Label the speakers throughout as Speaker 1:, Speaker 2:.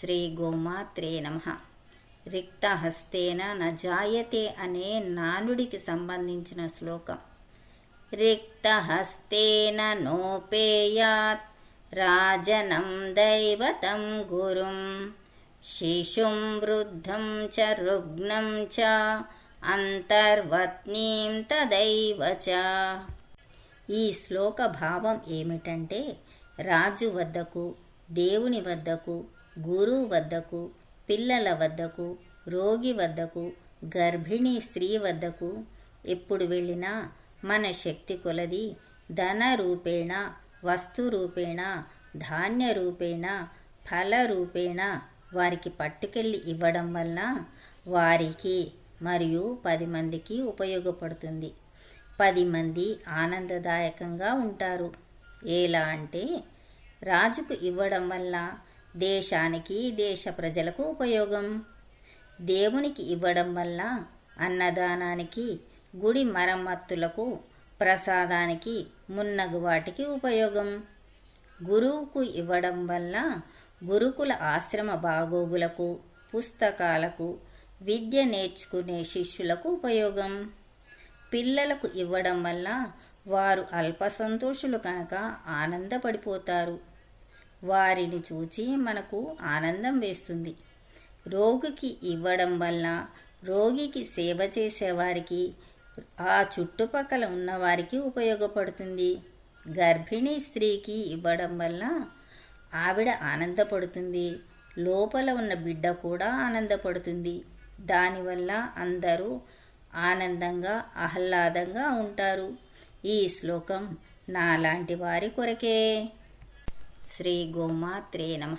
Speaker 1: శ్రీ గోమాత్రే నమ. రిక్తహస్తేన న జాయతే అనే నానుడికి సంబంధించిన శ్లోకం. రిక్తహస్తేన నోపేయాత్ రాజనం దైవతం గురుం శిశుం వృద్ధం చ రుగ్నం చ అంతర్వత్నీం తదైవ చ. ఈ శ్లోక భావం ఏమిటంటే రాజు వద్దకు దేవుని వద్దకు గురువు వద్దకు పిల్లల వద్దకు రోగి వద్దకు గర్భిణీ స్త్రీ వద్దకు ఎప్పుడు వెళ్ళినా మన శక్తి కొలది ధన రూపేణ వస్తు రూపేణ ధాన్య రూపేణ ఫల రూపేణ వారికి పట్టుకెళ్ళి ఇవ్వడం వల్ల వారికి మరియు పది మందికి ఉపయోగపడుతుంది. పది మంది ఆనందదాయకంగా ఉంటారు. ఎలా అంటే రాజుకు ఇవ్వడం వల్ల దేశానికి దేశ ప్రజలకు ఉపయోగం. దేవునికి ఇవ్వడం వల్ల అన్నదానానికి గుడి మరమ్మత్తులకు ప్రసాదానికి మున్నగు వాటికి ఉపయోగం. గురువుకు ఇవ్వడం వల్ల గురుకుల ఆశ్రమ బాగోగులకు పుస్తకాలకు విద్య నేర్చుకునే శిష్యులకు ఉపయోగం. పిల్లలకు ఇవ్వడం వల్ల వారు అల్ప సంతోషులు కనుక ఆనందపడిపోతారు. వారిని చూచి మనకు ఆనందం వేస్తుంది. రోగికి ఇవ్వడం వల్ల రోగికి సేవ చేసేవారికి ఆ చుట్టుపక్కల ఉన్నవారికి ఉపయోగపడుతుంది. గర్భిణీ స్త్రీకి ఇవ్వడం వల్ల ఆవిడ ఆనందపడుతుంది. లోపల ఉన్న బిడ్డ కూడా ఆనందపడుతుంది. దానివల్ల అందరూ ఆనందంగా ఆహ్లాదంగా ఉంటారు. ఈ శ్లోకం నాలాంటి వారి కొరకే. శ్రీ గోమాత్రే నమ.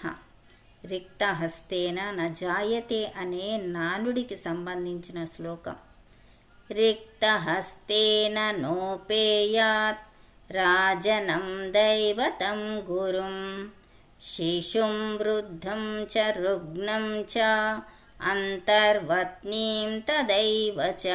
Speaker 1: రిక్తహస్తేన న జాయతే అనే నానుడికి సంబంధించిన శ్లోకం. రిక్తహస్తేన నోపేయాత్ రాజనం దైవతం గురుం శిశుం వృద్ధం చ రుగ్ణం చ అంతర్వత్నీం తదైవ చ